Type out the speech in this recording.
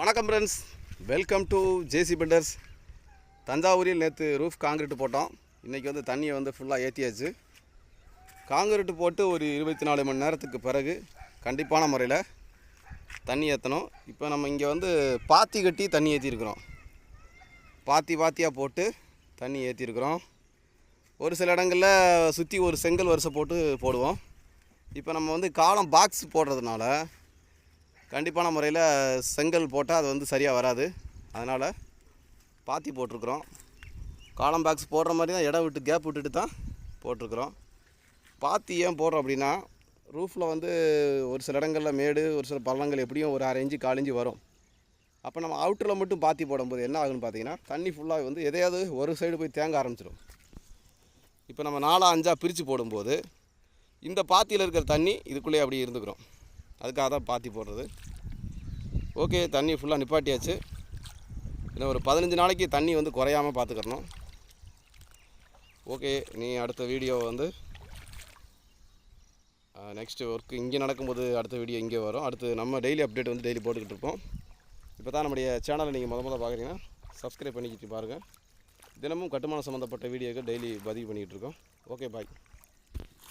வணக்கம் friends welcome to JC builders தஞ்சாவூரில் நேற்று ரூஃப் காங்கிரீட் போட்டோம். இன்றைக்கி வந்து தண்ணியை வந்து ஃபுல்லாக ஏற்றியாச்சு காங்கிரீட் போட்டு ஒரு இருபத்தி நாலு மணி நேரத்துக்கு பிறகு கண்டிப்பான முறையில் தண்ணி ஏற்றணும் இப்போ நம்ம இங்கே வந்து பாத்தி கட்டி தண்ணி ஏற்றிருக்கிறோம் பாத்தி பாத்தியாக போட்டு தண்ணி ஏற்றிருக்கிறோம் ஒரு சில இடங்களில் சுற்றி ஒரு செங்கல் வரிசை போட்டு போடுவோம். இப்போ நம்ம வந்து காலம் பாக்ஸ் போடுறதுனால கண்டிப்பான முறையில் செங்கல் போட்டால் அது வந்து சரியாக வராது. அதனால் பாத்தி போட்டிருக்குறோம். காலம் பாக்ஸ் போடுற மாதிரி தான் இடம் விட்டு கேப் விட்டுட்டு தான் போட்டிருக்குறோம். பாத்தி ஏன் போடுறோம் அப்படின்னா ரூஃபில் வந்து ஒரு சில இடங்களில் மேடு ஒரு சில பள்ளங்கள் எப்படியும் ஒரு அரை இன்ச்சு கால் வரும். அப்போ நம்ம அவுட்டரில் மட்டும் பாத்தி போடும்போது என்ன ஆகுன்னு பார்த்தீங்கன்னா தண்ணி ஃபுல்லாக வந்து எதையாவது ஒரு சைடு போய் தேங்க ஆரம்பிச்சிடும் இப்போ நம்ம நாலா அஞ்சாக பிரித்து போடும்போது இந்த பாத்தியில் இருக்கிற தண்ணி இதுக்குள்ளேயே அப்படியே இருந்துக்கிறோம். அதுக்காக தான் பாத்தி போடுறது. ஓகே தண்ணி ஃபுல்லாக நிப்பாட்டியாச்சு. இன்னும் ஒரு பதினஞ்சு நாளைக்கு தண்ணி வந்து குறையாமல் பார்த்துக்கிறணும் ஓகே நீ அடுத்த வீடியோ வந்து நெக்ஸ்ட்டு ஒர்க் இங்கே நடக்கும்போது அடுத்த வீடியோ இங்கே வரும். அடுத்து நம்ம டெய்லி அப்டேட் வந்து டெய்லி போட்டுக்கிட்டு இருப்போம். இப்போ தான் நம்முடைய சேனலை நீங்கள் முத முதல்ல பார்க்குறீங்கன்னா சப்ஸ்கிரைப் பண்ணிக்கிட்டு பாருங்கள் தினமும் கட்டுமானம் சம்மந்தப்பட்ட வீடியோக்கு டெய்லி பதிவு பண்ணிக்கிட்டு இருக்கோம். Okay bye